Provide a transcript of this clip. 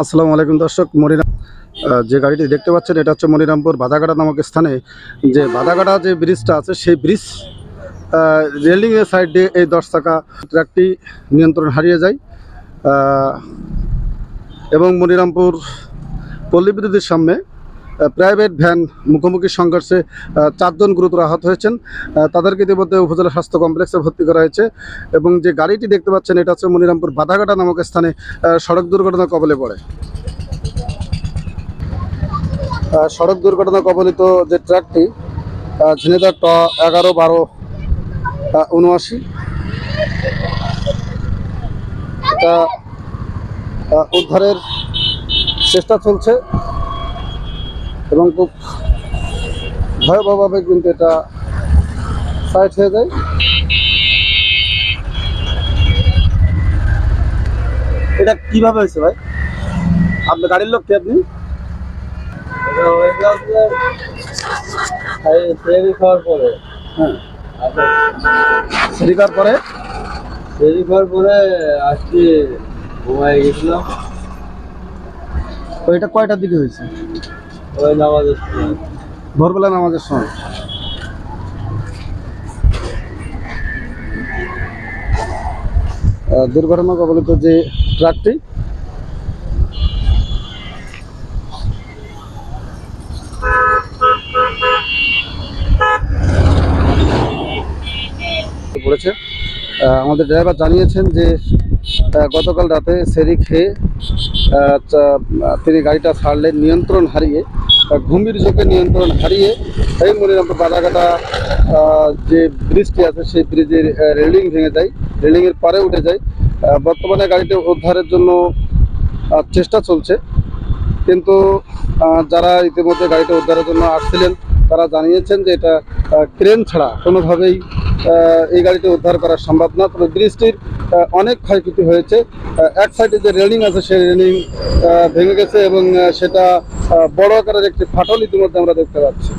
আসসালামু আলাইকুম দর্শক, মনিরাম যে গাড়িটি দেখতে পাচ্ছেন, এটা হচ্ছে মনিরামপুর বাদাগাড়া নামক স্থানে। যে বাদাগাড়া যে ব্রিজটা আছে, সেই ব্রিজ রেলিংয়ের সাইড দিয়ে এই দশ চাকা ট্র্যাকটি নিয়ন্ত্রণ হারিয়ে যায়। এবং মনিরামপুর পল্লী বিদ্যুতের সামনে প্রাইভেট ভ্যান মুখোমুখি সংঘর্ষে চারজন গুরুতর আহত হয়েছেন। তাদেরকে ইতিমধ্যে উপজেলা স্বাস্থ্য কমপ্লেক্সে ভর্তি করা হয়েছে এবং যে গাড়িটি দেখতে পাচ্ছেন এটা হচ্ছে মনিরামপুর বাদাঘাটা নামক স্থানে সড়ক দুর্ঘটনা কবলে পড়ে। সড়ক দুর্ঘটনা কবলিত যে ট্রাকটি আহ, ঝিনেদার ট এগারো বারো উনআশি এটা উদ্ধারের চেষ্টা চলছে। এবং খুব ভয়াবহভাবে কিন্তু এটা সাইড হয়ে যায়। এটা কীভাবে হয়েছে ভাই? আপনার গাড়ির লোক কে আপনি? খাওয়ার পরে। হ্যাঁ। আচ্ছা। পরে? ফেরি খাওয়ার পরে আজকে গেছিলাম। এটা কয়টার দিকে হয়েছে। ভোরবেলা নামাজের সময়। দুর্ঘটনা কবলিত যে ট্রাকটি পড়েছে আমাদের ড্রাইভার জানিয়েছেন যে গতকাল রাতে সেরি খেয়ে তিনি গাড়িটা ছাড়লেন, নিয়ন্ত্রণ হারিয়ে, ঘুমির চোখে নিয়ন্ত্রণ হারিয়ে এই মনিরামপুর বাধাঘাটা যে ব্রিজটি আছে, সেই ব্রিজের রেলিং ভেঙে যায় রেলিংয়ের পারে উঠে যায়। বর্তমানে গাড়িটি উদ্ধারের জন্য চেষ্টা চলছে। কিন্তু যারা ইতিমধ্যে গাড়িটা উদ্ধারের জন্য আসছিলেন, তারা জানিয়েছেন যে এটা ক্রেন ছাড়া কোনোভাবেই এই গাড়িটি উদ্ধার করা সম্ভব না। তবে ব্রিজটির অনেক ক্ষয়ক্ষতি হয়েছে। এক সাইডে যে রেলিং আছে, সেই রেলিং ভেঙে গেছে এবং সেটা বড় আকারের একটি ফাটল ইতিমধ্যে আমরা দেখতে পাচ্ছি।